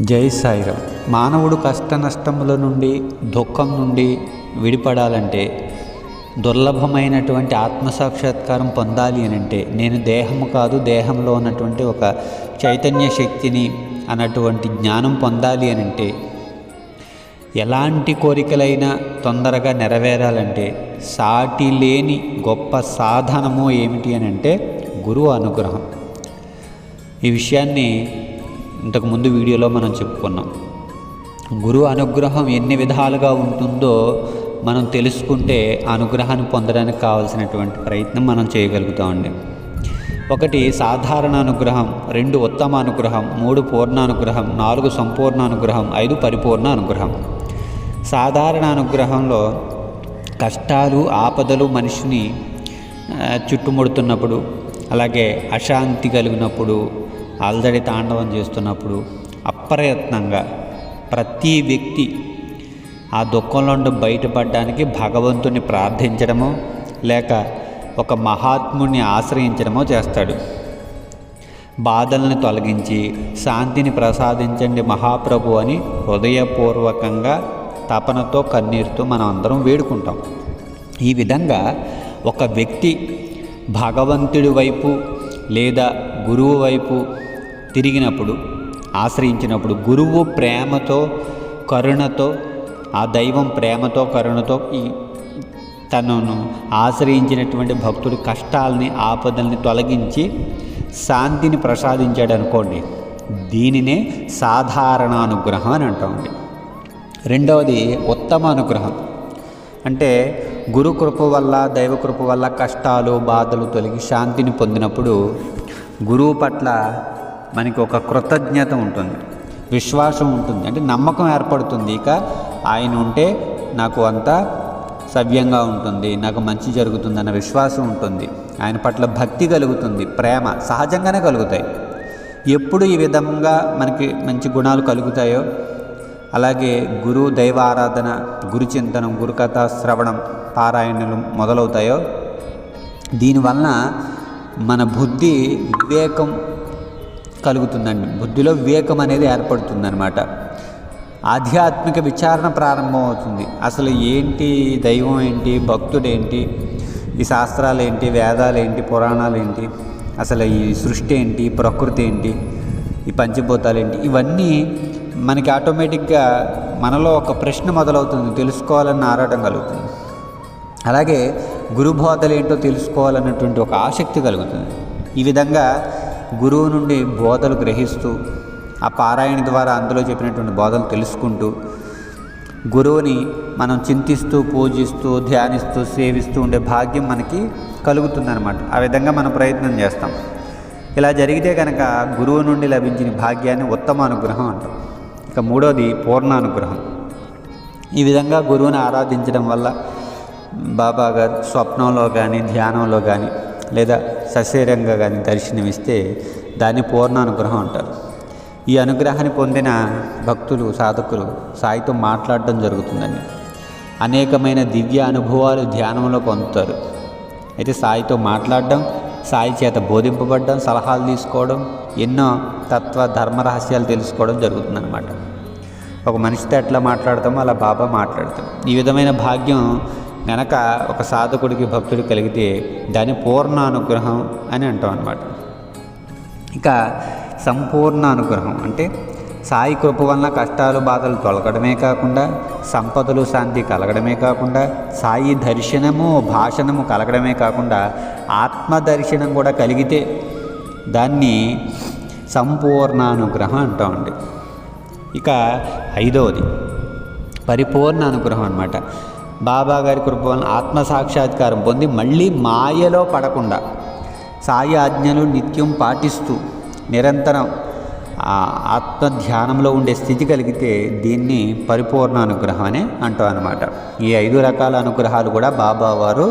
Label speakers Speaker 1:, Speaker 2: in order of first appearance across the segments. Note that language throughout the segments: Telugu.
Speaker 1: జై సాయిరామ్ మానవుడు కష్ట నష్టముల నుండి దుఃఖం నుండి విడిపడాలంటే దుర్లభమైనటువంటి ఆత్మసాక్షాత్కారం పొందాలి అని అంటే నేను దేహము కాదు దేహంలో ఉన్నటువంటి ఒక చైతన్య శక్తిని అన్నటువంటి జ్ఞానం పొందాలి అని అంటే ఎలాంటి కోరికలైనా తొందరగా నెరవేరాలంటే సాటి లేని గొప్ప సాధనము ఏమిటి అని అంటే గురువు అనుగ్రహం. ఈ విషయాన్ని ఇంతకుముందు వీడియోలో మనం చెప్పుకున్నాం. గురువు అనుగ్రహం ఎన్ని విధాలుగా ఉంటుందో మనం తెలుసుకుంటే అనుగ్రహాన్ని పొందడానికి కావాల్సినటువంటి ప్రయత్నం మనం చేయగలుగుతామండి ఒకటి సాధారణ అనుగ్రహం రెండు ఉత్తమ అనుగ్రహం మూడు పూర్ణ అనుగ్రహం నాలుగు సంపూర్ణ అనుగ్రహం ఐదు పరిపూర్ణ అనుగ్రహం. సాధారణ అనుగ్రహంలో కష్టాలు ఆపదలు మనిషిని చుట్టుముడుతున్నప్పుడు అలాగే అశాంతి కలిగినప్పుడు అలదడి తాండవం చేస్తున్నప్పుడు అప్రయత్నంగా ప్రతి వ్యక్తి ఆ దుఃఖంలో నుండి బయటపడడానికి భగవంతుని ప్రార్థించడమో లేక ఒక మహాత్ముని ఆశ్రయించడమో చేస్తాడు. బాధల్ని తొలగించి శాంతిని ప్రసాదించండి మహాప్రభు అని హృదయపూర్వకంగా తపనతో కన్నీరుతో మనం అందరం వేడుకుంటాం. ఈ విధంగా ఒక వ్యక్తి భగవంతుడి వైపు లేదా గురువు వైపు తిరిగినప్పుడు ఆశ్రయించినప్పుడు గురువు ప్రేమతో కరుణతో ఆ దైవం ప్రేమతో కరుణతో ఈ తనను ఆశ్రయించినటువంటి భక్తుడి కష్టాలని ఆపదల్ని తొలగించి శాంతిని ప్రసాదించాడు అనుకోండి దీనినే సాధారణ అనుగ్రహం అని అంటామండి రెండవది ఉత్తమ అనుగ్రహం. అంటే గురు కృప వల్ల దైవ కృప వల్ల కష్టాలు బాధలు తొలగి శాంతిని పొందినప్పుడు గురువు పట్ల మనకి ఒక కృతజ్ఞత ఉంటుంది. విశ్వాసం ఉంటుంది. అంటే నమ్మకం ఏర్పడుతుంది ఇక. ఆయన ఉంటే నాకు అంతా సవ్యంగా ఉంటుంది. నాకు మంచి జరుగుతుందన్న విశ్వాసం ఉంటుంది. ఆయన పట్ల భక్తి కలుగుతుంది. ప్రేమ సహజంగానే కలుగుతాయి. ఎప్పుడు ఈ విధంగా మనకి మంచి గుణాలు కలుగుతాయో అలాగే గురు దైవ ఆరాధన గురు చింతనం గురుకథ శ్రవణం పారాయణలు మొదలవుతాయో దీనివలన మన బుద్ధి వివేకం కలుగుతుందండి. బుద్ధిలో వివేకం అనేది ఏర్పడుతుందన్నమాట. ఆధ్యాత్మిక విచారణ ప్రారంభమవుతుంది. అసలు ఏంటి దైవం ఏంటి భక్తుడేంటి ఈ శాస్త్రాలు ఏంటి వేదాలు ఏంటి పురాణాలు ఏంటి అసలు ఈ సృష్టి ఏంటి ప్రకృతి ఏంటి ఈ పంచభూతాలు ఏంటి ఇవన్నీ మనకి ఆటోమేటిక్గా మనలో ఒక ప్రశ్న మొదలవుతుంది. తెలుసుకోవాలన్న ఆరాటం కలుగుతుంది. అలాగే గురుబోధలు ఏంటో తెలుసుకోవాలన్నటువంటి ఒక ఆసక్తి కలుగుతుంది. ఈ విధంగా గురువు నుండి బోధలు గ్రహిస్తూ ఆ పారాయణ ద్వారా అందులో చెప్పినటువంటి బోధలు తెలుసుకుంటూ గురువుని మనం చింతిస్తూ పూజిస్తూ ధ్యానిస్తూ సేవిస్తూ ఉండే భాగ్యం మనకి కలుగుతుందన్నమాట. ఆ విధంగా మనం ప్రయత్నం చేస్తాం. ఇలా జరిగితే కనుక గురువు నుండి లభించిన భాగ్యాన్ని ఉత్తమ అనుగ్రహం అంటాం. ఇక మూడోది పూర్ణానుగ్రహం ఈ విధంగా గురువుని ఆరాధించడం వల్ల బాబా గారు స్వప్నంలో కానీ ధ్యానంలో కానీ లేదా సశరీరంగా కానీ దర్శనమిస్తే దాన్ని పూర్ణానుగ్రహం అంటారు. ఈ అనుగ్రహాన్ని పొందిన భక్తులు సాధకులు సాయితో మాట్లాడడం జరుగుతుందని అనేకమైన దివ్య అనుభవాలు ధ్యానంలో పొందుతారు. అయితే సాయితో మాట్లాడడం సాయి చేత బోధింపబడడం సలహాలు తీసుకోవడం ఎన్నో తత్వ ధర్మ రహస్యాలు తెలుసుకోవడం జరుగుతుందన్నమాట. ఒక మనిషితో ఎట్లా మాట్లాడతామో అలా బాబా మాట్లాడతాం ఈ విధమైన భాగ్యం గనక ఒక సాధకుడికి భక్తుడు కలిగితే దాన్ని పూర్ణ అనుగ్రహం అని అంటాం అనమాట ఇక సంపూర్ణ అనుగ్రహం అంటే సాయి కృప వలన కష్టాలు బాధలు తొలగడమే కాకుండా సంపదలు శాంతి కలగడమే కాకుండా సాయి దర్శనము భాషణము కలగడమే కాకుండా ఆత్మ దర్శనం కూడా కలిగితే దాన్ని సంపూర్ణానుగ్రహం అంటామండి ఇక ఐదవది పరిపూర్ణ అనుగ్రహం అనమాట బాబా గారి కృప వలన ఆత్మ సాక్షాత్కారం పొంది మళ్ళీ మాయలో పడకుండా సాయి ఆజ్ఞలు నిత్యం పాటిస్తూ నిరంతరం ఆత్మ ధ్యానంలో ఉండే స్థితి కలిగితే దీన్ని పరిపూర్ణ అనుగ్రహం అని అంటాం అనమాట ఈ ఐదు రకాల అనుగ్రహాలు కూడా బాబా వారు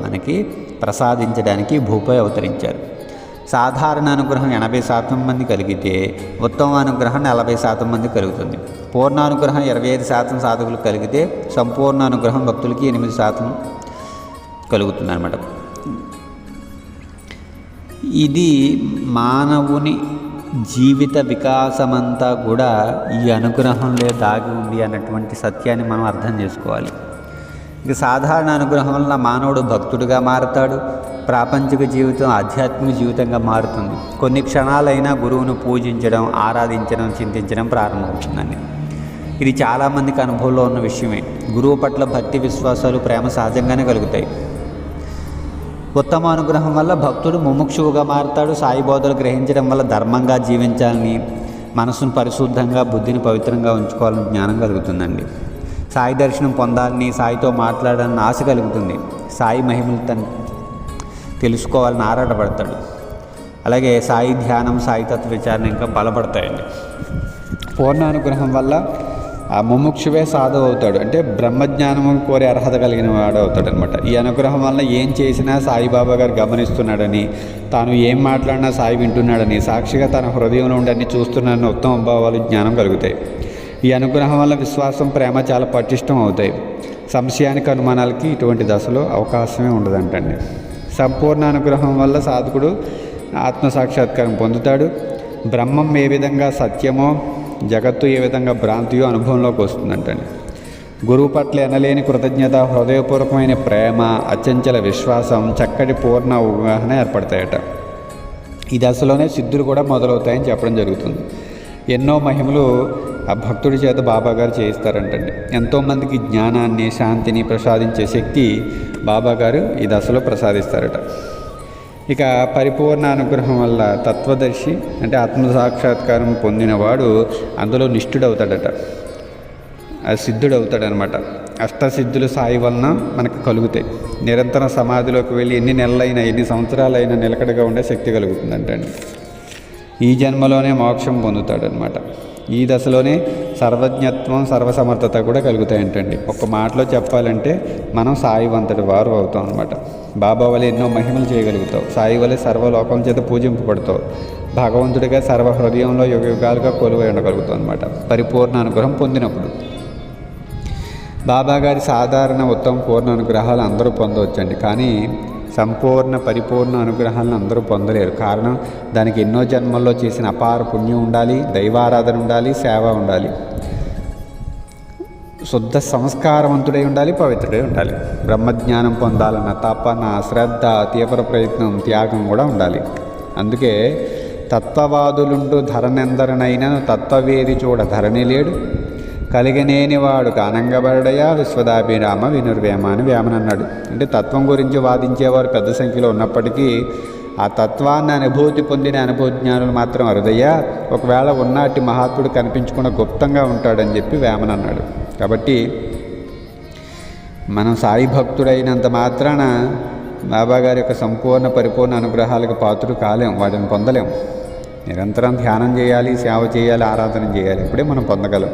Speaker 1: మనకి ప్రసాదించడానికి భూపై అవతరించారు. సాధారణ అనుగ్రహం ఎనభై శాతం మంది కలిగితే ఉత్తమ అనుగ్రహం నలభై శాతం మంది కలుగుతుంది. పూర్ణానుగ్రహం ఇరవై ఐదు శాతం సాధకులు కలిగితే సంపూర్ణ అనుగ్రహం భక్తులకి ఎనిమిది శాతం కలుగుతుంది అనమాట ఇది మానవుని జీవిత వికాసమంతా కూడా ఈ అనుగ్రహంలో దాగి ఉంది అన్నటువంటి సత్యాన్ని మనం అర్థం చేసుకోవాలి. ఇక సాధారణ అనుగ్రహం వల్ల మానవుడు భక్తుడిగా మారతాడు. ప్రాపంచిక జీవితం ఆధ్యాత్మిక జీవితంగా మారుతుంది. కొన్ని క్షణాలైనా గురువును పూజించడం ఆరాధించడం చింతించడం ప్రారంభమవుతుందండి. ఇది చాలామందికి అనుభవంలో ఉన్న విషయమే. గురువు పట్ల భక్తి విశ్వాసాలు ప్రేమ సహజంగానే కలుగుతాయి. ఉత్తమ అనుగ్రహం వల్ల భక్తుడు ముముక్షువుగా మారుతాడు సాయి బోధలు గ్రహించడం వల్ల ధర్మంగా జీవించాలని మనసును పరిశుద్ధంగా బుద్ధిని పవిత్రంగా ఉంచుకోవాలని జ్ఞానం కలుగుతుందండి. సాయి దర్శనం పొందాలని సాయితో మాట్లాడాలని ఆశ కలుగుతుంది. సాయి మహిమలు తన తెలుసుకోవాలని ఆరాటపడతాడు. అలాగే సాయి ధ్యానం సాయి తత్వ విచారణ ఇంకా బలపడతాయండి. పూర్ణానుగ్రహం వల్ల ఆ ముముక్షువే సాధువు అవుతాడు. అంటే బ్రహ్మజ్ఞానము కోరే అర్హత కలిగిన వాడు అవుతాడు అనమాట ఈ అనుగ్రహం వల్ల ఏం చేసినా సాయిబాబా గారు గమనిస్తున్నాడని తాను ఏం మాట్లాడినా సాయి వింటున్నాడని సాక్షిగా తన హృదయంలో ఉండి చూస్తున్నాడని ఉత్తమ భావాలు జ్ఞానం కలుగుతాయి. ఈ అనుగ్రహం వల్ల విశ్వాసం ప్రేమ చాలా పటిష్టం అవుతాయి. సంశయానికి అనుమానాలకి ఇటువంటి దశలో అవకాశమే ఉండదంటండి. సంపూర్ణ అనుగ్రహం వల్ల సాధకుడు ఆత్మసాక్షాత్కారం పొందుతాడు. బ్రహ్మం ఏ విధంగా సత్యమో జగత్తు ఏ విధంగా భ్రాంతియో అనుభవంలోకి వస్తుందంటండి. గురువు పట్ల ఎనలేని కృతజ్ఞత హృదయపూర్వకమైన ప్రేమ అచంచల విశ్వాసం చక్కటి పూర్ణ అవగాహన ఏర్పడతాయట. ఈ దశలోనే సిద్ధులు కూడా మొదలవుతాయని చెప్పడం జరుగుతుంది. ఎన్నో మహిమలు ఆ భక్తుడి చేత బాబాగారు చేయిస్తారంటండి. ఎంతోమందికి జ్ఞానాన్ని శాంతిని ప్రసాదించే శక్తి బాబాగారు ఈ దశలో ప్రసాదిస్తారట. ఇక పరిపూర్ణ అనుగ్రహం వల్ల తత్వదర్శి అంటే ఆత్మసాక్షాత్కారం పొందినవాడు అందులో నిష్ఠుడవుతాడట. సిద్ధుడవుతాడనమాట. అష్టసిద్ధులు సాయి వలన మనకు కలుగుతాయి. నిరంతరం సమాధిలోకి వెళ్ళి ఎన్ని నెలలైనా ఎన్ని సంవత్సరాలైనా నిలకడగా ఉండే శక్తి కలుగుతుందంటండి. ఈ జన్మలోనే మోక్షం పొందుతాడనమాట. ఈ దశలోనే సర్వజ్ఞత్వం సర్వసమర్థత కూడా కలుగుతాయంటండి. ఒక మాటలో చెప్పాలంటే మనం సాయివంతటి వారు అవుతాం అనమాట బాబా వల్ల ఎన్నో మహిమలు చేయగలుగుతావు. సాయి వల్ల సర్వలోకం చేత పూజింపబడతావు. భగవంతుడిగా సర్వ హృదయంలో యుగ యుగాలుగా కొలువై ఉండగలుగుతావు అనమాట పరిపూర్ణ అనుగ్రహం పొందినప్పుడు. బాబా గారి సాధారణ ఉత్తమ పూర్ణ అనుగ్రహాలు అందరూ పొందవచ్చండి. కానీ సంపూర్ణ పరిపూర్ణ అనుగ్రహాలను అందరూ పొందలేరు. కారణం దానికి ఎన్నో జన్మల్లో చేసిన అపార పుణ్యం ఉండాలి దైవారాధన ఉండాలి సేవ ఉండాలి. శుద్ధ సంస్కారవంతుడై ఉండాలి పవిత్రుడై ఉండాలి. బ్రహ్మజ్ఞానం పొందాలన్న తపన శ్రద్ధ తీవ్ర ప్రయత్నం త్యాగం కూడా ఉండాలి. అందుకే తత్వవాదులుంటూ ధరనెందరనైనా తత్వవేది చూడ ధరణి లేడు. కలిగనేని వాడు కానంగబడయా విశ్వదాభిరామ వినుర్వేమ అని వేమన్ అన్నాడు అంటే తత్వం గురించి వాదించేవారు పెద్ద సంఖ్యలో ఉన్నప్పటికీ ఆ తత్వాన్ని అనుభూతి పొందిన అనుభవజ్ఞానులు మాత్రం అరుదయ్యా ఒకవేళ ఉన్నాటి మహాత్ముడు కనిపించకుండా గుప్తంగా ఉంటాడని చెప్పి వేమన్ అన్నాడు కాబట్టి మనం సాయి భక్తుడైనంత మాత్రాన బాబా గారి యొక్క సంపూర్ణ పరిపూర్ణ అనుగ్రహాలకు పాత్రుడు కాలేం వాటిని పొందలేం. నిరంతరం ధ్యానం చేయాలి సేవ చేయాలి ఆరాధన చేయాలి ఇప్పుడే మనం పొందగలం.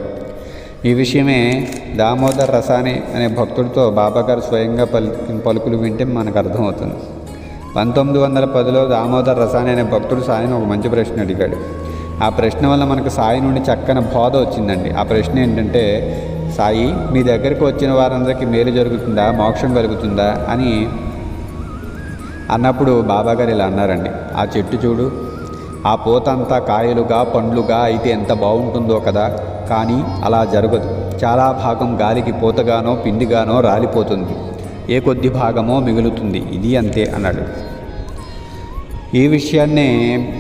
Speaker 1: ఈ విషయమే దామోదర్ రసాని అనే భక్తుడితో బాబాగారు స్వయంగా పలి పలుకులు వింటే మనకు అర్థమవుతుంది. పంతొమ్మిది వందల పదిలో దామోదర్ రసాని అనే భక్తుడు సాయిని ఒక మంచి ప్రశ్న అడిగాడు. ఆ ప్రశ్న వల్ల మనకు సాయి నుండి చక్కని బోధ వచ్చిందండి. ఆ ప్రశ్న ఏంటంటే సాయి మీ దగ్గరికి వచ్చిన వారందరికీ మేలు జరుగుతుందా? మోక్షం కలుగుతుందా? అని అన్నప్పుడు బాబాగారు ఇలా అన్నారండి. ఆ చెట్టు చూడు ఆ పూతంతా కాయలుగా పండ్లుగా అయితే ఎంత బాగుంటుందో కదా? కానీ అలా జరగదు. చాలా భాగం గాలికి పూతగానో పిండిగానో రాలిపోతుంది. ఏ కొద్ది భాగమో మిగులుతుంది. ఇది అంతే అన్నాడు. ఈ విషయాన్నే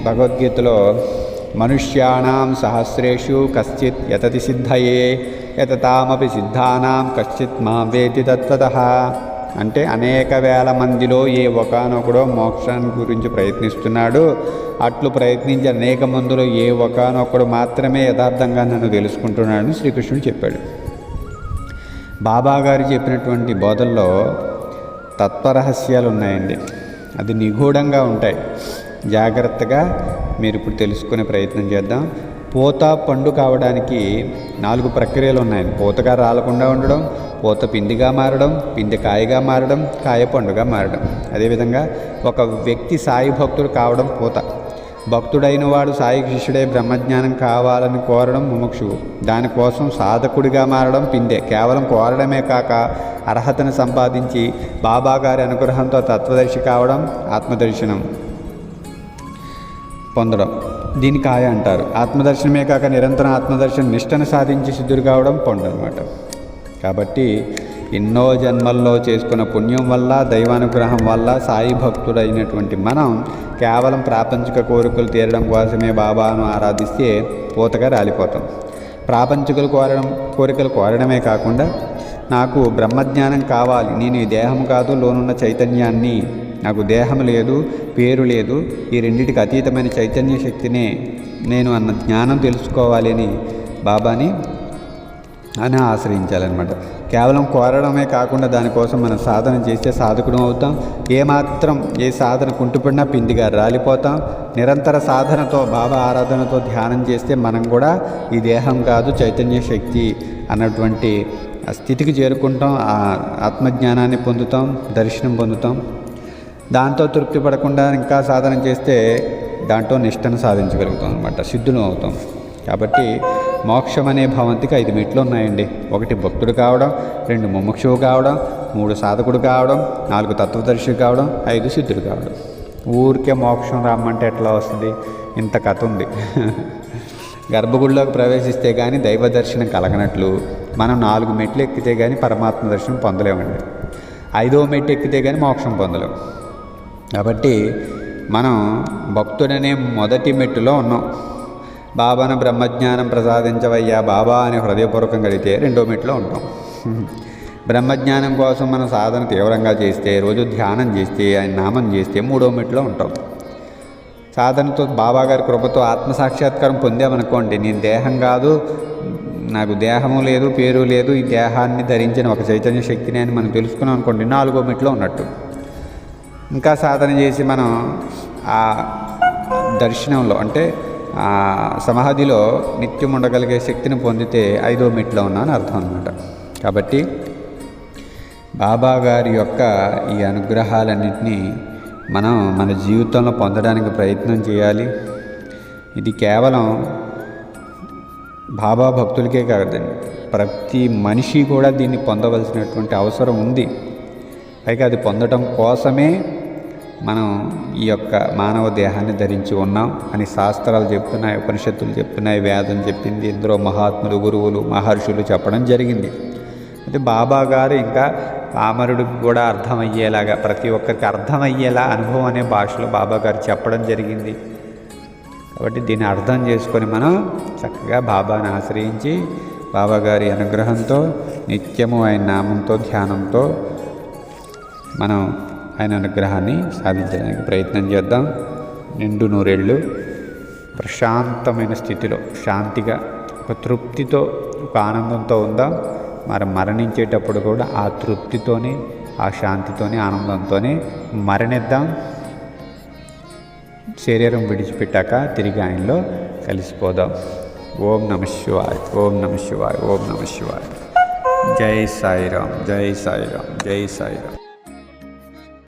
Speaker 1: భగవద్గీతలో మనుష్యాణం సహస్రేషు కశ్చిత్ యతతి సిద్ధయే యతతామపి సిద్ధానాం కశ్చిత్ మా వేతి తత్వత. అంటే అనేక వేల మందిలో ఏ ఒకనొకడో మోక్షాన్ని గురించి ప్రయత్నిస్తున్నాడు. అట్లు ప్రయత్నించి అనేక మందిలో ఏ ఒకనొకడు మాత్రమే యథార్థంగా నన్ను తెలుసుకుంటున్నాడని శ్రీకృష్ణుడు చెప్పాడు. బాబా గారు చెప్పినటువంటి బోధల్లో తత్వరహస్యాలు ఉన్నాయండి. అది నిగూఢంగా ఉంటాయి. జాగ్రత్తగా మీరు ఇప్పుడు తెలుసుకునే ప్రయత్నం చేద్దాం. పూత పండు కావడానికి నాలుగు ప్రక్రియలు ఉన్నాయి పూతగా రాలకుండా ఉండడం పూత పిండిగా మారడం పిండి కాయగా మారడం కాయ పండుగా మారడం. అదేవిధంగా ఒక వ్యక్తి సాయి భక్తుడు కావడం పూత. భక్తుడైన వాడు సాయి శిష్యుడే బ్రహ్మజ్ఞానం కావాలని కోరడం ముముక్షువు. దానికోసం సాధకుడిగా మారడం పిండే. కేవలం కోరడమే కాక అర్హతను సంపాదించి బాబా గారి అనుగ్రహంతో తత్వదర్శి కావడం ఆత్మదర్శనం. పొందడం. దీని కాయ అంటారు. ఆత్మదర్శనమే కాక నిరంతరం ఆత్మదర్శన నిష్టను సాధించి సిద్ధుడు కావడం పొండు కాబట్టి ఎన్నో జన్మల్లో చేసుకున్న పుణ్యం వల్ల దైవానుగ్రహం వల్ల సాయి భక్తుడైనటువంటి మనం కేవలం ప్రాపంచిక కోరికలు తీరడం కోసమే బాబాను ఆరాధిస్తే పూతగా రాలిపోతాం. ప్రాపంచికలు కోరడం కోరికలు కోరడమే కాకుండా నాకు బ్రహ్మజ్ఞానం కావాలి నేను ఈ దేహం కాదు లోనున్న చైతన్యాన్ని నాకు దేహం లేదు పేరు లేదు ఈ రెండింటికి అతీతమైన చైతన్య శక్తినే నేను అన్న జ్ఞానం తెలుసుకోవాలి అని బాబాని అని ఆశ్రయించాలన్నమాట. కేవలం కోరడమే కాకుండా దానికోసం మనం సాధన చేస్తే సాధకుడు అవుతాం. ఏమాత్రం ఏ సాధన కుంటుపడినా పిండిగా రాలిపోతాం. నిరంతర సాధనతో బాబా ఆరాధనతో ధ్యానం చేస్తే మనం కూడా ఈ దేహం కాదు చైతన్య శక్తి అన్నటువంటి ఆ స్థితికి చేరుకుంటాం. ఆ ఆత్మజ్ఞానాన్ని పొందుతాం దర్శనం పొందుతాం. దాంతో తృప్తి పడకుండా ఇంకా సాధన చేస్తే దాంట్లో నిష్టను సాధించగలుగుతాం అనమాట సిద్ధులం అవుతాం. కాబట్టి మోక్షం అనే భవంతికి ఐదు మెట్లు ఉన్నాయండి. ఒకటి భక్తుడు కావడం రెండు ముముక్షువు కావడం మూడు సాధకుడు కావడం నాలుగు తత్వదర్శి కావడం ఐదు సిద్ధుడు కావడం. ఊరికే మోక్షం రమ్మంటే ఎట్లా వస్తుంది? ఇంత కథ ఉంది. గర్భగుడిలోకి ప్రవేశిస్తే కానీ దైవ దర్శనం కలగనట్లు మనం నాలుగు మెట్లు ఎక్కితే కానీ పరమాత్మ దర్శనం పొందలేమండి. ఐదవ మెట్టు ఎక్కితే కానీ మోక్షం పొందలేం. కాబట్టి మనం భక్తుడనే మొదటి మెట్టులో ఉన్నాం. బాబాను బ్రహ్మజ్ఞానం ప్రసాదించవయ్యా బాబా అని హృదయపూర్వకం కడితే రెండో మెట్లో ఉంటాం. బ్రహ్మజ్ఞానం కోసం మనం సాధన తీవ్రంగా చేస్తే రోజు ధ్యానం చేస్తే ఆయన నామం చేస్తే మూడో మెట్లో ఉంటాం. సాధనతో బాబా గారి కృపతో ఆత్మసాక్షాత్కారం పొందామనుకోండి నేను దేహం కాదు నాకు దేహము లేదు పేరు లేదు ఈ దేహాన్ని ధరించిన ఒక చైతన్య శక్తిని అని మనం తెలుసుకున్నాం అనుకోండి నాలుగో మెట్లో ఉన్నట్టు. ఇంకా సాధన చేసి మనం ఆ దర్శనంలో అంటే సమాధిలో నిత్యం ఉండగలిగే శక్తిని పొందితే ఐదో మెట్లో ఉన్నాను అర్థం అనమాట కాబట్టి బాబా గారి యొక్క ఈ అనుగ్రహాలన్నింటినీ మనం మన జీవితంలో పొందడానికి ప్రయత్నం చేయాలి. ఇది కేవలం బాబా భక్తులకే కాదండి. ప్రతి మనిషి కూడా దీన్ని పొందవలసినటువంటి అవసరం ఉంది. పైగా అది పొందడం కోసమే మనం ఈ యొక్క మానవ దేహాన్ని ధరించి ఉన్నాం అని శాస్త్రాలు చెప్తున్నాయి ఉపనిషత్తులు చెప్తున్నాయి వేదం చెప్పింది ఇందులో మహాత్ములు గురువులు మహర్షులు చెప్పడం జరిగింది. అయితే బాబా గారు ఇంకా పామరుడికి కూడా అర్థమయ్యేలాగా ప్రతి ఒక్కరికి అర్థమయ్యేలా అనుభవం అనే భాషలో బాబా గారు చెప్పడం జరిగింది. కాబట్టి దీన్ని అర్థం చేసుకొని మనం చక్కగా బాబాని ఆశ్రయించి బాబాగారి అనుగ్రహంతో నిత్యము ఆయన నామంతో ధ్యానంతో మనం ఆయన అనుగ్రహాన్ని సాధించడానికి ప్రయత్నం చేద్దాం. నిండు నూరేళ్ళు. ప్రశాంతమైన స్థితిలో శాంతిగా ఒక తృప్తితో ఒక ఆనందంతో ఉందాం. మరి మరణించేటప్పుడు కూడా ఆ తృప్తితోనే ఆ శాంతితోనే ఆనందంతోనే మరణిద్దాం. శరీరం విడిచిపెట్టాక తిరిగి ఆయనలో కలిసిపోదాం. ఓం నమ శివాయ్ ఓం నమ శివాయ్ ఓం నమ శివాయ్. జై సాయిరామ్ జై సాయిరామ్ జై సాయిరామ్.